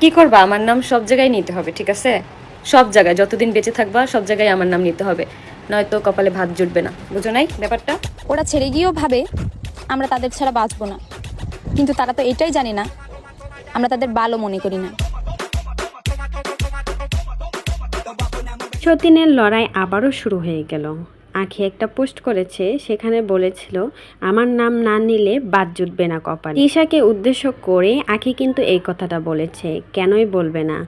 কি করবা? আমার নাম সব জায়গায় নিতে হবে ঠিক আছে? সব জায়গায় যতদিন বেঁচে থাকবা সব জায়গায় আমার নাম নিতে হবে। নয়তো কপালে ভাত জুটবে না বুঝো নাই ব্যাপারটা? ওরা ছেড়ে গিয়েও ভাবে আমরা তাদের ছাড়া বাঁচবো না। কিন্তু তারা তো এটাই জানে না আমরা তাদের ভালো মনে করি না। সতীনের লড়াই আবারও শুরু হয়ে গেল। আখি একটা পোস্ট করেছে, সেখানে বলেছিল, আমার নাম না নিলে বাদ জুটবে না কপাল। ঈশাকে উদ্দেশ্য করে আঁখি কিন্তু এই কথাটা বলেছে, কেনই বলবে না?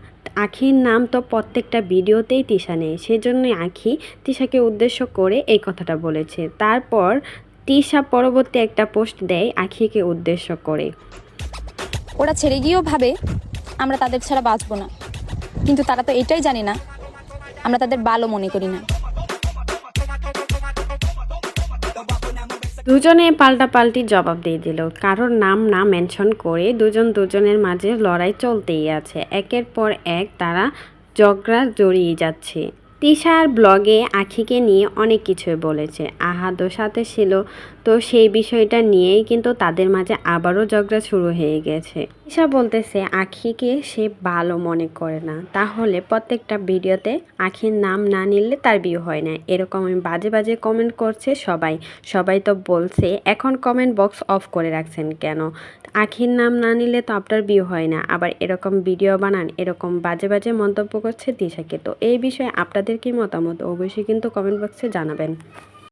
আখির নাম তো প্রত্যেকটা ভিডিওতেই তিশা নেই। সেজন্যই আখি তিশাকে উদ্দেশ্য করে এই কথাটা বলেছে। তারপর তিশা পরবর্তী একটা পোস্ট দেয় আখিকে উদ্দেশ্য করে। ওরা ছেড়ে গিয়েও ভাবে, আমরা তাদের ছাড়া বাঁচবো না। কিন্তু তারা তো এটাই জানে না, আমরা তাদের ভালো মনে করি না। দুজনে পাল্টাপাল্টি জবাব দিয়ে দিল। কারোর নাম না মেনশন করে দুজন দুজনের মাঝে লড়াই চলতেই আছে। একের পর এক তারা ঝগড়া জড়িয়ে যাচ্ছে। তিশার ব্লগে আখিকে নিয়ে অনেক কিছুই বলেছে। আহাদও সাথে ছিল তো সেই বিষয়টা নিয়েই কিন্তু তাদের মাঝে আবারও ঝগড়া শুরু হয়ে গেছে। তিশা বলতেছে, আখিকে সে ভালো মনে করে না। তাহলে প্রত্যেকটা ভিডিওতে আখির নাম না নিলে তার বিয়ে হয় না। এরকম বাজে বাজে কমেন্ট করছে সবাই। সবাই তো বলছে, এখন কমেন্ট বক্স অফ করে রাখছেন কেন? আখির নাম না নিলে তো আপনার বিয়ে হয় না। আবার এরকম ভিডিও বানান, এরকম বাজে বাজে মন্তব্য করছে তিশাকে। তো এই বিষয়ে আপনাদের কি মতামত? অবশ্যই কিন্তু কমেন্ট বক্সে জানাবেন।